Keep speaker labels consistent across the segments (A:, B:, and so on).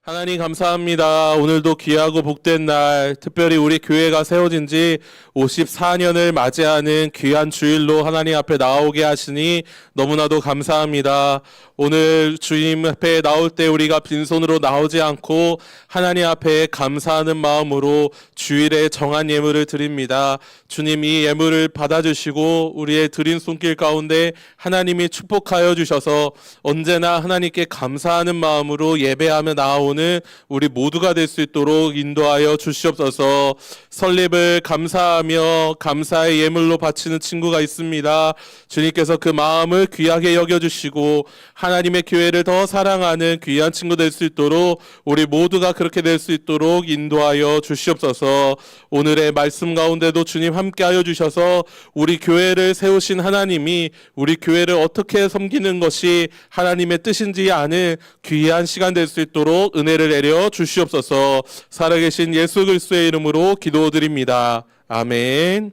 A: 하나님 감사합니다. 오늘도 귀하고 복된 날, 특별히 우리 교회가 세워진 지 54년을 맞이하는 귀한 주일로 하나님 앞에 나오게 하시니 너무나도 감사합니다. 오늘 주님 앞에 나올 때 우리가 빈손으로 나오지 않고 하나님 앞에 감사하는 마음으로 주일에 정한 예물을 드립니다. 주님 이 예물을 받아주시고 우리의 드린 손길 가운데 하나님이 축복하여 주셔서 언제나 하나님께 감사하는 마음으로 예배하며 나오 는 우리 모두가 될 수 있도록 인도하여 주시옵소서. 설립을 감사하며 감사의 예물로 바치는 친구가 있습니다. 주님께서 그 마음을 귀하게 여겨 주시고 하나님의 교회를 더 사랑하는 귀한 친구 될 수 있도록 우리 모두가 그렇게 될 수 있도록 인도하여 주시옵소서. 오늘의 말씀 가운데도 주님 함께하여 주셔서 우리 교회를 세우신 하나님이 우리 교회를 어떻게 섬기는 것이 하나님의 뜻인지 아는 귀한 시간 될 수 있도록 은혜를 내려 주시옵소서. 살아계신 예수 그리스도의 이름으로 기도드립니다. 아멘.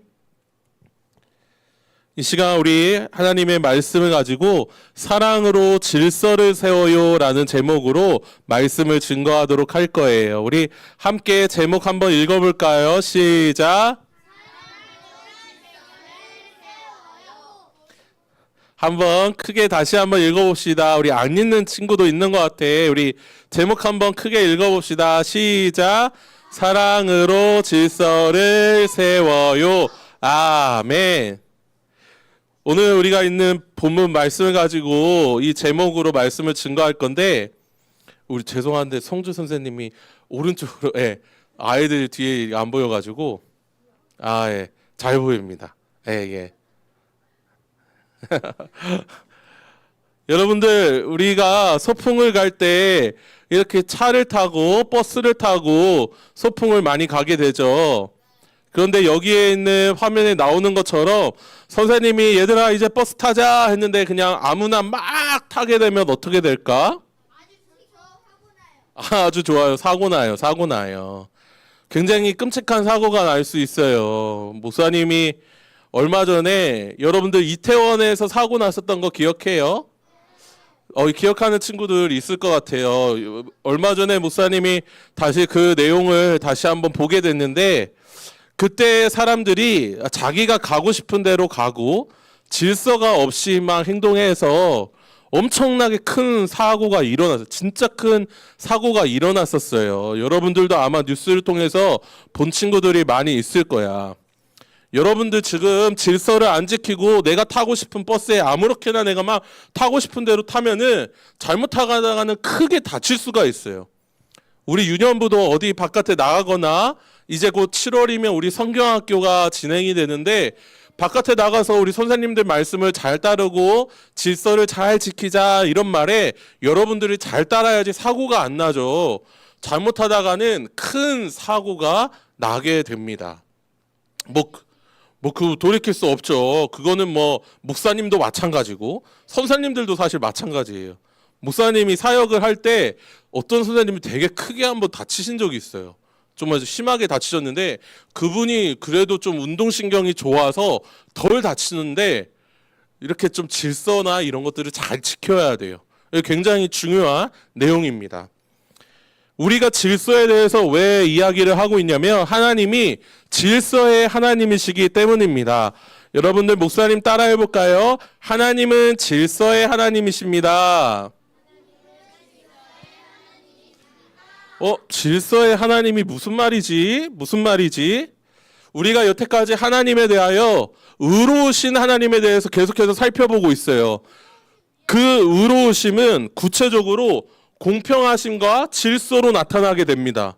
A: 이 시간 우리 하나님의 말씀을 가지고 사랑으로 질서를 세워요 라는 제목으로 말씀을 증거하도록 할 거예요. 우리 함께 제목 한번 읽어볼까요? 시작. 한번 크게 다시 한번 읽어봅시다. 우리 안 읽는 친구도 있는 것 같아. 우리 제목 한번 크게 읽어봅시다. 시작. 사랑으로 질서를 세워요. 아멘. 오늘 우리가 있는 본문 말씀을 가지고 이 제목으로 말씀을 증거할 건데 우리 죄송한데 성주 선생님이 오른쪽으로 예, 아이들 뒤에 안 보여가지고 아 예, 잘 보입니다. 예 예. 여러분들 우리가 소풍을 갈 때 이렇게 차를 타고 버스를 타고 소풍을 많이 가게 되죠. 그런데 여기에 있는 화면에 나오는 것처럼 선생님이 얘들아 이제 버스 타자 했는데 그냥 아무나 막 타게 되면 어떻게 될까? 아, 아주 좋아요. 사고 나요. 사고 나요. 굉장히 끔찍한 사고가 날 수 있어요. 목사님이 얼마 전에 여러분들 이태원에서 사고 났었던 거 기억해요? 어, 기억하는 친구들 있을 것 같아요. 얼마 전에 목사님이 다시 그 내용을 다시 한번 보게 됐는데 그때 사람들이 자기가 가고 싶은 대로 가고 질서가 없이 막 행동해서 엄청나게 큰 사고가 일어났어요. 진짜 큰 사고가 일어났었어요. 여러분들도 아마 뉴스를 통해서 본 친구들이 많이 있을 거야. 여러분들 지금 질서를 안 지키고 내가 타고 싶은 버스에 아무렇게나 내가 막 타고 싶은 대로 타면은 잘못 타가다가는 크게 다칠 수가 있어요. 우리 유년부도 어디 바깥에 나가거나 이제 곧 7월이면 우리 성경학교가 진행이 되는데 바깥에 나가서 우리 선생님들 말씀을 잘 따르고 질서를 잘 지키자 이런 말에 여러분들이 잘 따라야지 사고가 안 나죠. 잘못하다가는 큰 사고가 나게 됩니다. 뭐, 뭐, 그 돌이킬 수 없죠. 그거는 뭐, 목사님도 마찬가지고, 선생님들도 사실 마찬가지예요. 목사님이 사역을 할 때 어떤 선생님이 되게 크게 한번 다치신 적이 있어요. 좀 아주 심하게 다치셨는데 그분이 그래도 좀 운동신경이 좋아서 덜 다치는데 이렇게 좀 질서나 이런 것들을 잘 지켜야 돼요. 굉장히 중요한 내용입니다. 우리가 질서에 대해서 왜 이야기를 하고 있냐면 하나님이 질서의 하나님이시기 때문입니다. 여러분들 목사님 따라해 볼까요? 하나님은 질서의 하나님이십니다. 어, 질서의 하나님이 무슨 말이지? 무슨 말이지? 우리가 여태까지 하나님에 대하여 의로우신 하나님에 대해서 계속해서 살펴보고 있어요. 그 의로우심은 구체적으로 공평하심과 질서로 나타나게 됩니다.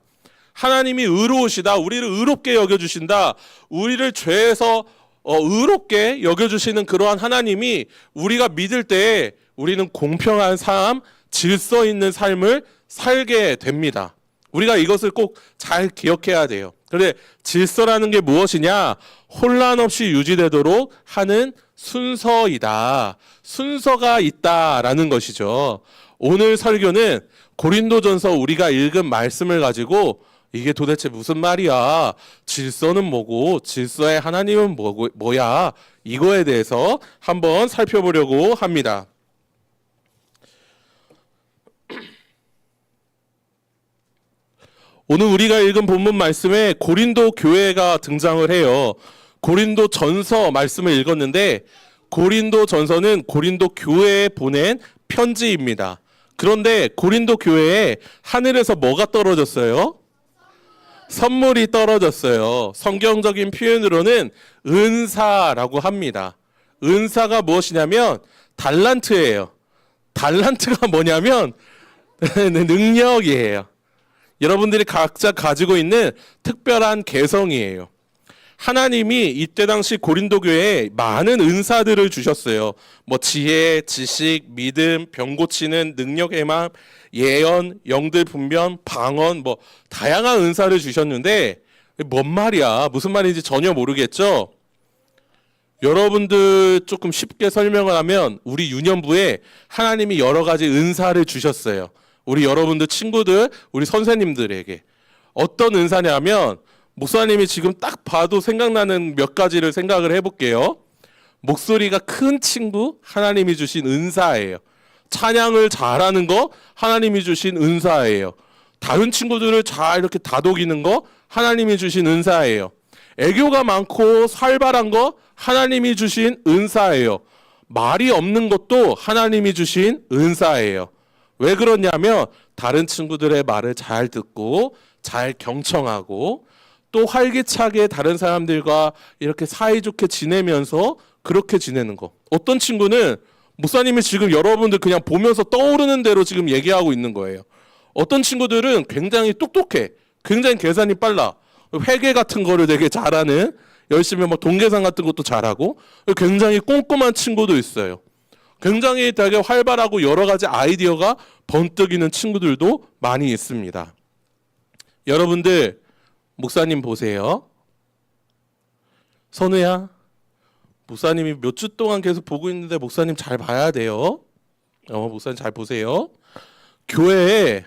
A: 하나님이 의로우시다. 우리를 의롭게 여겨주신다. 우리를 죄에서 어, 의롭게 여겨주시는 그러한 하나님이 우리가 믿을 때 우리는 공평한 삶, 질서 있는 삶을 살게 됩니다. 우리가 이것을 꼭 잘 기억해야 돼요. 그런데 질서라는 게 무엇이냐? 혼란 없이 유지되도록 하는 순서이다. 순서가 있다라는 것이죠. 오늘 설교는 고린도전서 우리가 읽은 말씀을 가지고 이게 도대체 무슨 말이야? 질서는 뭐고 질서의 하나님은 뭐고, 뭐야? 이거에 대해서 한번 살펴보려고 합니다. 오늘 우리가 읽은 본문 말씀에 고린도 교회가 등장을 해요. 고린도 전서 말씀을 읽었는데 고린도 전서는 고린도 교회에 보낸 편지입니다. 그런데 고린도 교회에 하늘에서 뭐가 떨어졌어요? 선물이 떨어졌어요. 성경적인 표현으로는 은사라고 합니다. 은사가 무엇이냐면 달란트예요. 달란트가 뭐냐면 능력이에요. 여러분들이 각자 가지고 있는 특별한 개성이에요. 하나님이 이때 당시 고린도 교회에 많은 은사들을 주셨어요. 뭐 지혜, 지식, 믿음, 병 고치는 능력의 마음, 예언, 영들 분변, 방언 뭐 다양한 은사를 주셨는데 뭔 말이야? 무슨 말인지 전혀 모르겠죠? 여러분들 조금 쉽게 설명을 하면 우리 유년부에 하나님이 여러 가지 은사를 주셨어요. 우리 여러분들 친구들, 우리 선생님들에게 어떤 은사냐면 목사님이 지금 딱 봐도 생각나는 몇 가지를 생각을 해볼게요. 목소리가 큰 친구 하나님이 주신 은사예요. 찬양을 잘하는 거 하나님이 주신 은사예요. 다른 친구들을 잘 이렇게 다독이는 거 하나님이 주신 은사예요. 애교가 많고 살발한 거 하나님이 주신 은사예요. 말이 없는 것도 하나님이 주신 은사예요. 왜 그러냐면 다른 친구들의 말을 잘 듣고 잘 경청하고 또 활기차게 다른 사람들과 이렇게 사이좋게 지내면서 그렇게 지내는 거. 어떤 친구는 목사님이 지금 여러분들 그냥 보면서 떠오르는 대로 지금 얘기하고 있는 거예요. 어떤 친구들은 굉장히 똑똑해. 굉장히 계산이 빨라. 회계 같은 거를 되게 잘하는 열심히 뭐 동계산 같은 것도 잘하고 굉장히 꼼꼼한 친구도 있어요. 굉장히 되게 활발하고 여러 가지 아이디어가 번뜩이는 친구들도 많이 있습니다. 여러분들 목사님 보세요. 선우야, 목사님이 몇 주 동안 계속 보고 있는데 목사님 잘 봐야 돼요. 어, 목사님 잘 보세요. 교회에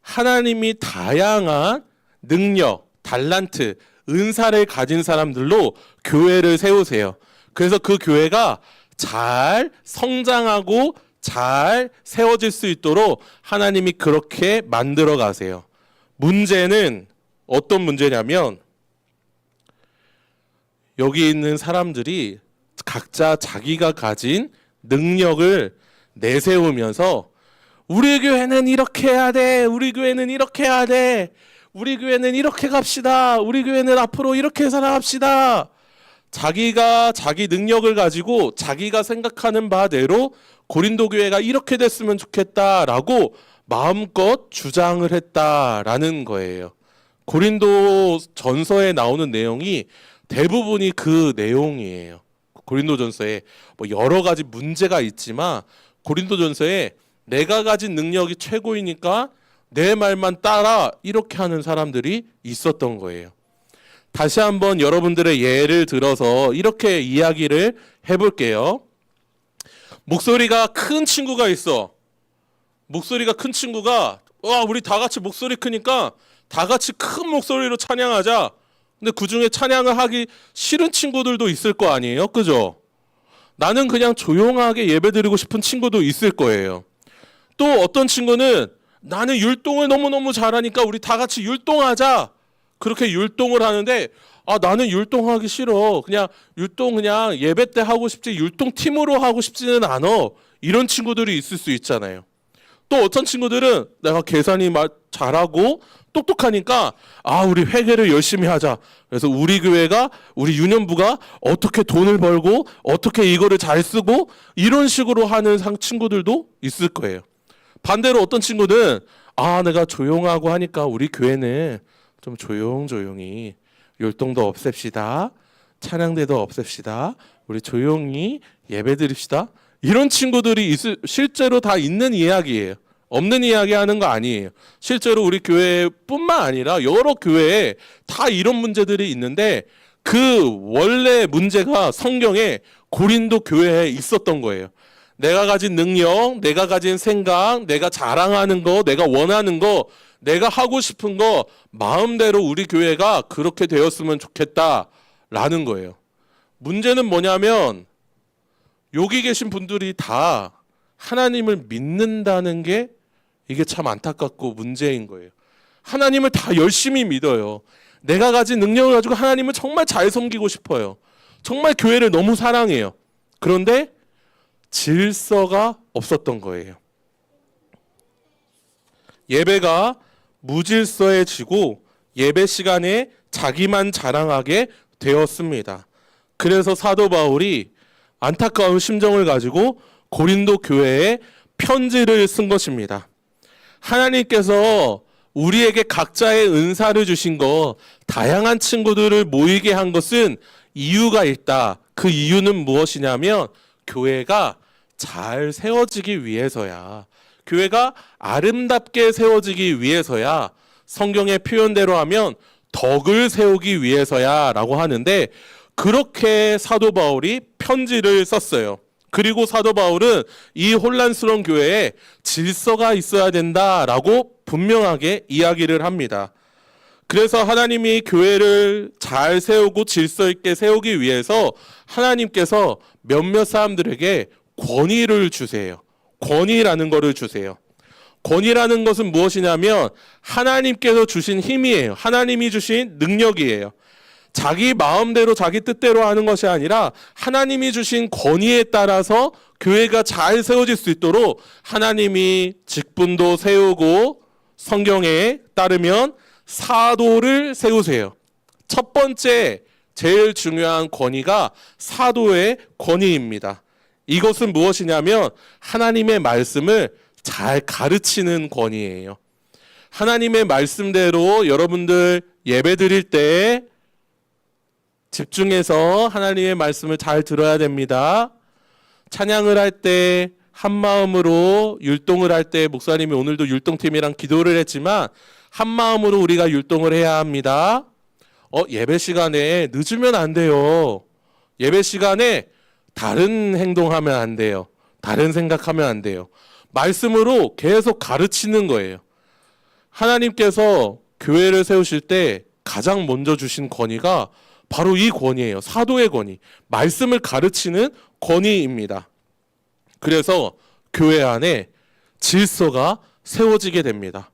A: 하나님이 다양한 능력, 달란트, 은사를 가진 사람들로 교회를 세우세요. 그래서 그 교회가 잘 성장하고 잘 세워질 수 있도록 하나님이 그렇게 만들어 가세요. 문제는 어떤 문제냐면 여기 있는 사람들이 각자 자기가 가진 능력을 내세우면서 우리 교회는 이렇게 해야 돼. 우리 교회는 이렇게 해야 돼. 우리 교회는 이렇게 갑시다. 우리 교회는 앞으로 이렇게 살아갑시다. 자기가 자기 능력을 가지고 자기가 생각하는 바대로 고린도 교회가 이렇게 됐으면 좋겠다라고 마음껏 주장을 했다라는 거예요. 고린도 전서에 나오는 내용이 대부분이 그 내용이에요. 고린도 전서에 뭐 여러 가지 문제가 있지만 고린도 전서에 내가 가진 능력이 최고이니까 내 말만 따라 이렇게 하는 사람들이 있었던 거예요. 다시 한번 여러분들의 예를 들어서 이렇게 이야기를 해볼게요. 목소리가 큰 친구가 있어. 목소리가 큰 친구가 와 우리 다 같이 목소리 크니까 다 같이 큰 목소리로 찬양하자. 근데 그 중에 찬양을 하기 싫은 친구들도 있을 거 아니에요, 그죠? 나는 그냥 조용하게 예배 드리고 싶은 친구도 있을 거예요. 또 어떤 친구는 나는 율동을 너무너무 잘하니까 우리 다 같이 율동하자. 그렇게 율동을 하는데 아 나는 율동하기 싫어. 그냥 율동 그냥 예배 때 하고 싶지 율동 팀으로 하고 싶지는 않어. 이런 친구들이 있을 수 있잖아요. 또 어떤 친구들은 내가 계산이 마- 잘하고 똑똑하니까 아 우리 회계를 열심히 하자. 그래서 우리 교회가 우리 유년부가 어떻게 돈을 벌고 어떻게 이거를 잘 쓰고 이런 식으로 하는 상 친구들도 있을 거예요. 반대로 어떤 친구는 아 내가 조용하고 하니까 우리 교회는 좀 조용조용히 율동도 없앱시다. 찬양대도 없앱시다. 우리 조용히 예배 드립시다. 이런 친구들이 있을, 실제로 다 있는 이야기예요. 없는 이야기 하는 거 아니에요. 실제로 우리 교회뿐만 아니라 여러 교회에 다 이런 문제들이 있는데 그 원래 문제가 성경에 고린도 교회에 있었던 거예요. 내가 가진 능력, 내가 가진 생각, 내가 자랑하는 거, 내가 원하는 거, 내가 하고 싶은 거 마음대로 우리 교회가 그렇게 되었으면 좋겠다라는 거예요. 문제는 뭐냐면 여기 계신 분들이 다 하나님을 믿는다는 게 이게 참 안타깝고 문제인 거예요. 하나님을 다 열심히 믿어요. 내가 가진 능력을 가지고 하나님을 정말 잘 섬기고 싶어요. 정말 교회를 너무 사랑해요. 그런데 질서가 없었던 거예요. 예배가 무질서해지고 예배 시간에 자기만 자랑하게 되었습니다. 그래서 사도 바울이 안타까운 심정을 가지고 고린도 교회에 편지를 쓴 것입니다. 하나님께서 우리에게 각자의 은사를 주신 거 다양한 친구들을 모이게 한 것은 이유가 있다. 그 이유는 무엇이냐면 교회가 잘 세워지기 위해서야. 교회가 아름답게 세워지기 위해서야. 성경의 표현대로 하면 덕을 세우기 위해서야 라고 하는데 그렇게 사도 바울이 편지를 썼어요. 그리고 사도 바울은 이 혼란스러운 교회에 질서가 있어야 된다라고 분명하게 이야기를 합니다. 그래서 하나님이 교회를 잘 세우고 질서 있게 세우기 위해서 하나님께서 몇몇 사람들에게 권위를 주세요. 권위라는 거를 주세요. 권위라는 것은 무엇이냐면 하나님께서 주신 힘이에요. 하나님이 주신 능력이에요. 자기 마음대로 자기 뜻대로 하는 것이 아니라 하나님이 주신 권위에 따라서 교회가 잘 세워질 수 있도록 하나님이 직분도 세우고 성경에 따르면 사도를 세우세요. 첫 번째 제일 중요한 권위가 사도의 권위입니다. 이것은 무엇이냐면 하나님의 말씀을 잘 가르치는 권위예요. 하나님의 말씀대로 여러분들 예배 드릴 때 집중해서 하나님의 말씀을 잘 들어야 됩니다. 찬양을 할 때 한 마음으로 율동을 할 때 목사님이 오늘도 율동팀이랑 기도를 했지만 한 마음으로 우리가 율동을 해야 합니다. 어, 예배 시간에 늦으면 안 돼요. 예배 시간에 다른 행동하면 안 돼요. 다른 생각하면 안 돼요. 말씀으로 계속 가르치는 거예요. 하나님께서 교회를 세우실 때 가장 먼저 주신 권위가 바로 이 권위예요. 사도의 권위. 말씀을 가르치는 권위입니다. 그래서 교회 안에 질서가 세워지게 됩니다.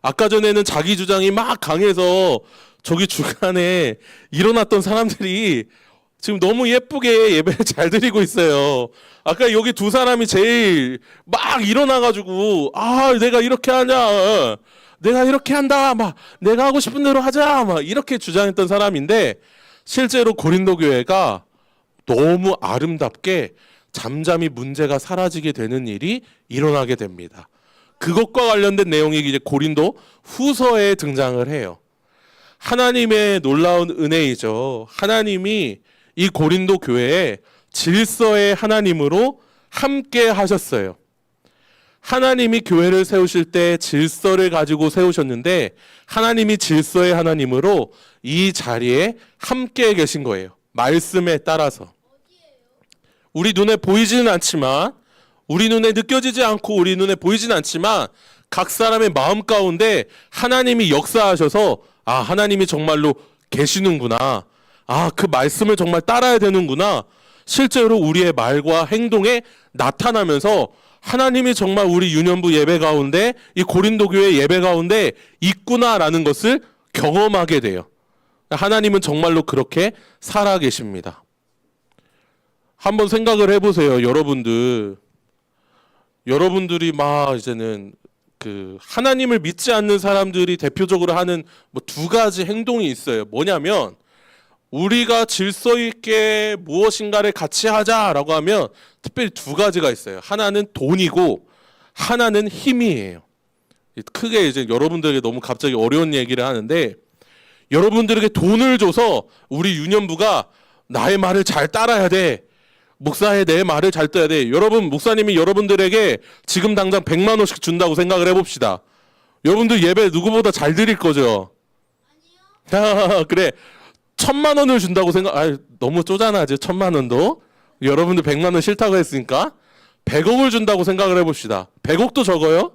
A: 아까 전에는 자기 주장이 막 강해서 저기 중간에 일어났던 사람들이 지금 너무 예쁘게 예배를 잘 드리고 있어요. 아까 여기 두 사람이 제일 막 일어나가지고 아 내가 이렇게 하냐 내가 이렇게 한다 막 내가 하고 싶은 대로 하자 막 이렇게 주장했던 사람인데 실제로 고린도 교회가 너무 아름답게 잠잠히 문제가 사라지게 되는 일이 일어나게 됩니다. 그것과 관련된 내용이 이제 고린도 후서에 등장을 해요. 하나님의 놀라운 은혜이죠. 하나님이 이 고린도 교회에 질서의 하나님으로 함께 하셨어요. 하나님이 교회를 세우실 때 질서를 가지고 세우셨는데 하나님이 질서의 하나님으로 이 자리에 함께 계신 거예요. 말씀에 따라서. 우리 눈에 보이지는 않지만 우리 눈에 느껴지지 않고 우리 눈에 보이지는 않지만 각 사람의 마음 가운데 하나님이 역사하셔서 아 하나님이 정말로 계시는구나. 아 그 말씀을 정말 따라야 되는구나. 실제로 우리의 말과 행동에 나타나면서 하나님이 정말 우리 유년부 예배 가운데 이 고린도 교회 예배 가운데 있구나라는 것을 경험하게 돼요. 하나님은 정말로 그렇게 살아 계십니다. 한번 생각을 해보세요, 여러분들. 여러분들이 막 이제는 그 하나님을 믿지 않는 사람들이 대표적으로 하는 뭐 두 가지 행동이 있어요. 뭐냐면 우리가 질서 있게 무엇인가를 같이 하자라고 하면 특별히 두 가지가 있어요. 하나는 돈이고 하나는 힘이에요. 크게 이제 여러분들에게 너무 갑자기 어려운 얘기를 하는데 여러분들에게 돈을 줘서 우리 유년부가 나의 말을 잘 따라야 돼. 목사의 내 말을 잘 떠야 돼. 여러분 목사님이 여러분들에게 지금 당장 100만 원씩 준다고 생각을 해 봅시다. 여러분들 예배 누구보다 잘 드릴 거죠. 아니요. 그래 천만 원을 준다고 생각. 아 너무 쪼잔하지 천만 원도. 여러분들 100만 원 싫다고 했으니까 100억을 준다고 생각을 해봅시다. 100억도 적어요?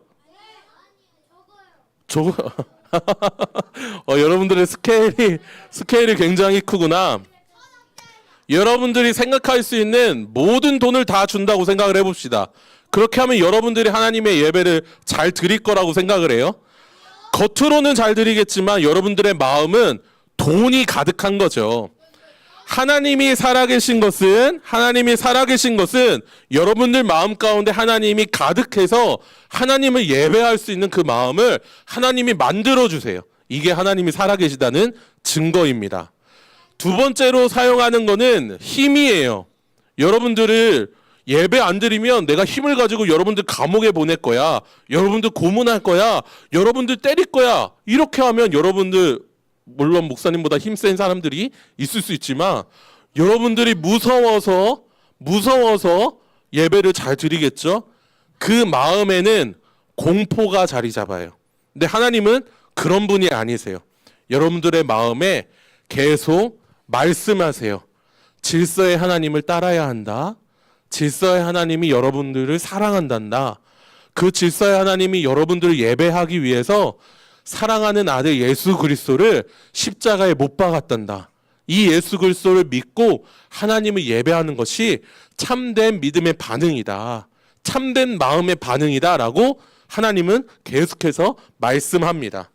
A: 적어. 어, 여러분들의 스케일이 스케일이 굉장히 크구나. 여러분들이 생각할 수 있는 모든 돈을 다 준다고 생각을 해봅시다. 그렇게 하면 여러분들이 하나님의 예배를 잘 드릴 거라고 생각을 해요. 겉으로는 잘 드리겠지만 여러분들의 마음은 돈이 가득한 거죠. 하나님이 살아계신 것은 하나님이 살아계신 것은 여러분들 마음 가운데 하나님이 가득해서 하나님을 예배할 수 있는 그 마음을 하나님이 만들어 주세요. 이게 하나님이 살아계시다는 증거입니다. 두 번째로 사용하는 거는 힘이에요. 여러분들을 예배 안 드리면 내가 힘을 가지고 여러분들 감옥에 보낼 거야. 여러분들 고문할 거야. 여러분들 때릴 거야. 이렇게 하면 여러분들 물론 목사님보다 힘센 사람들이 있을 수 있지만 여러분들이 무서워서 무서워서 예배를 잘 드리겠죠. 그 마음에는 공포가 자리 잡아요. 근데 하나님은 그런 분이 아니세요. 여러분들의 마음에 계속 말씀하세요. 질서의 하나님을 따라야 한다. 질서의 하나님이 여러분들을 사랑한단다. 그 질서의 하나님이 여러분들을 예배하기 위해서 사랑하는 아들 예수 그리스도를 십자가에 못 박았단다. 이 예수 그리스도를 믿고 하나님을 예배하는 것이 참된 믿음의 반응이다. 참된 마음의 반응이다라고 하나님은 계속해서 말씀합니다.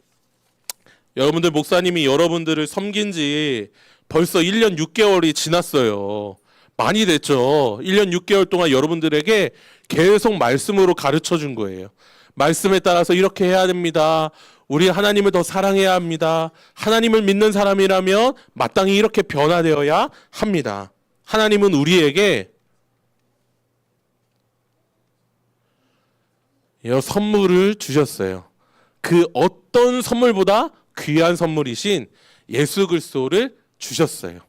A: 여러분들 목사님이 여러분들을 섬긴 지 벌써 1년 6개월이 지났어요. 많이 됐죠. 1년 6개월 동안 여러분들에게 계속 말씀으로 가르쳐 준 거예요. 말씀에 따라서 이렇게 해야 됩니다. 우리 하나님을 더 사랑해야 합니다. 하나님을 믿는 사람이라면 마땅히 이렇게 변화되어야 합니다. 하나님은 우리에게 여 선물을 주셨어요. 그 어떤 선물보다 귀한 선물이신 예수 그리스도를 주셨어요.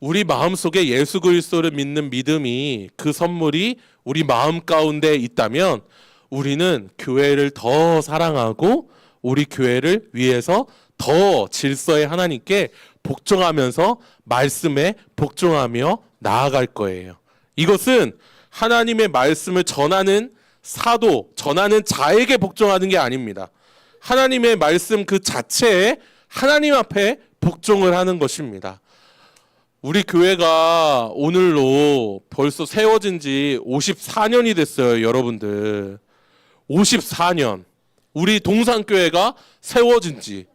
A: 우리 마음 속에 예수 그리스도를 믿는 믿음이 그 선물이 우리 마음 가운데 있다면 우리는 교회를 더 사랑하고 우리 교회를 위해서 더 질서의 하나님께 복종하면서 말씀에 복종하며 나아갈 거예요. 이것은 하나님의 말씀을 전하는 사도, 전하는 자에게 복종하는 게 아닙니다. 하나님의 말씀 그 자체에 하나님 앞에 복종을 하는 것입니다. 우리 교회가 오늘로 벌써 세워진 지 54년이 됐어요, 여러분들. 54년. 우리 동산교회가 세워진 지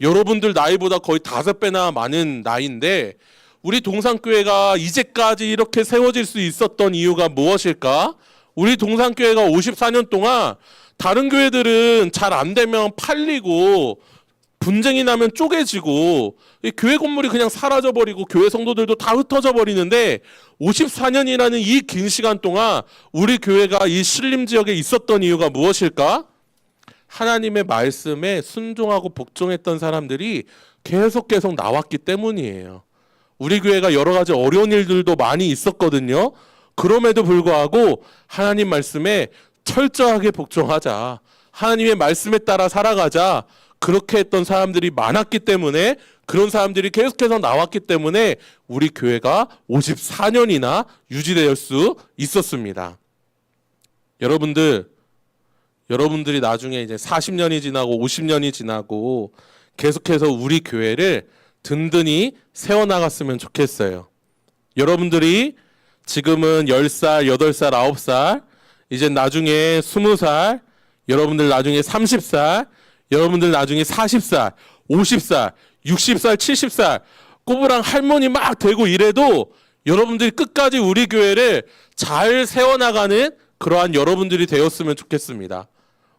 A: 여러분들 나이보다 거의 다섯 배나 많은 나이인데 우리 동산교회가 이제까지 이렇게 세워질 수 있었던 이유가 무엇일까? 우리 동산교회가 54년 동안 다른 교회들은 잘 안 되면 팔리고 분쟁이 나면 쪼개지고 이 교회 건물이 그냥 사라져 버리고 교회 성도들도 다 흩어져 버리는데 54년이라는 이 긴 시간 동안 우리 교회가 이 신림 지역에 있었던 이유가 무엇일까? 하나님의 말씀에 순종하고 복종했던 사람들이 계속 계속 나왔기 때문이에요. 우리 교회가 여러 가지 어려운 일들도 많이 있었거든요. 그럼에도 불구하고 하나님 말씀에 철저하게 복종하자. 하나님의 말씀에 따라 살아가자. 그렇게 했던 사람들이 많았기 때문에 그런 사람들이 계속해서 나왔기 때문에 우리 교회가 54년이나 유지될 수 있었습니다. 여러분들 여러분들이 나중에 이제 40년이 지나고 50년이 지나고 계속해서 우리 교회를 든든히 세워나갔으면 좋겠어요. 여러분들이 지금은 10살, 8살, 9살, 이제 나중에 20살, 여러분들 나중에 30살, 여러분들 나중에 40살, 50살, 60살, 70살, 꼬부랑 할머니 막 되고 이래도 여러분들이 끝까지 우리 교회를 잘 세워나가는 그러한 여러분들이 되었으면 좋겠습니다.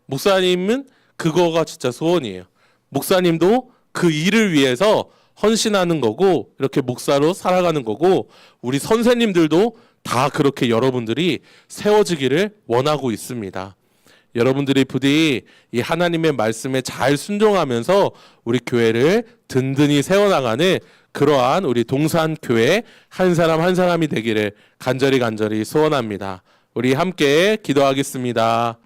A: 목사님은 그거가 진짜 소원이에요. 목사님도 그 일을 위해서 헌신하는 거고 이렇게 목사로 살아가는 거고 우리 선생님들도 다 그렇게 여러분들이 세워지기를 원하고 있습니다. 여러분들이 부디 이 하나님의 말씀에 잘 순종하면서 우리 교회를 든든히 세워나가는 그러한 우리 동산 교회 한 사람 한 사람이 되기를 간절히 간절히 소원합니다. 우리 함께 기도하겠습니다.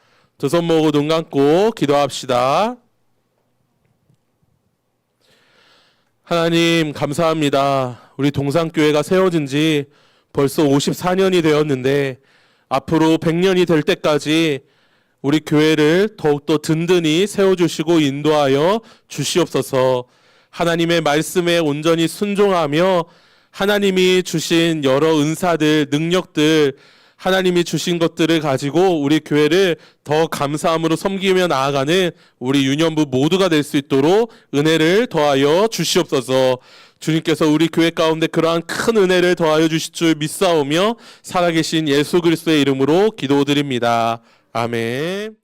A: 두 손 모으고 눈 감고 기도합시다. 하나님 감사합니다. 우리 동산교회가 세워진 지 벌써 54년이 되었는데 앞으로 100년이 될 때까지 우리 교회를 더욱더 든든히 세워주시고 인도하여 주시옵소서 하나님의 말씀에 온전히 순종하며 하나님이 주신 여러 은사들, 능력들 하나님이 주신 것들을 가지고 우리 교회를 더 감사함으로 섬기며 나아가는 우리 유년부 모두가 될 수 있도록 은혜를 더하여 주시옵소서. 주님께서 우리 교회 가운데 그러한 큰 은혜를 더하여 주실 줄 믿사오며 살아계신 예수 그리스도의 이름으로 기도드립니다. 아멘.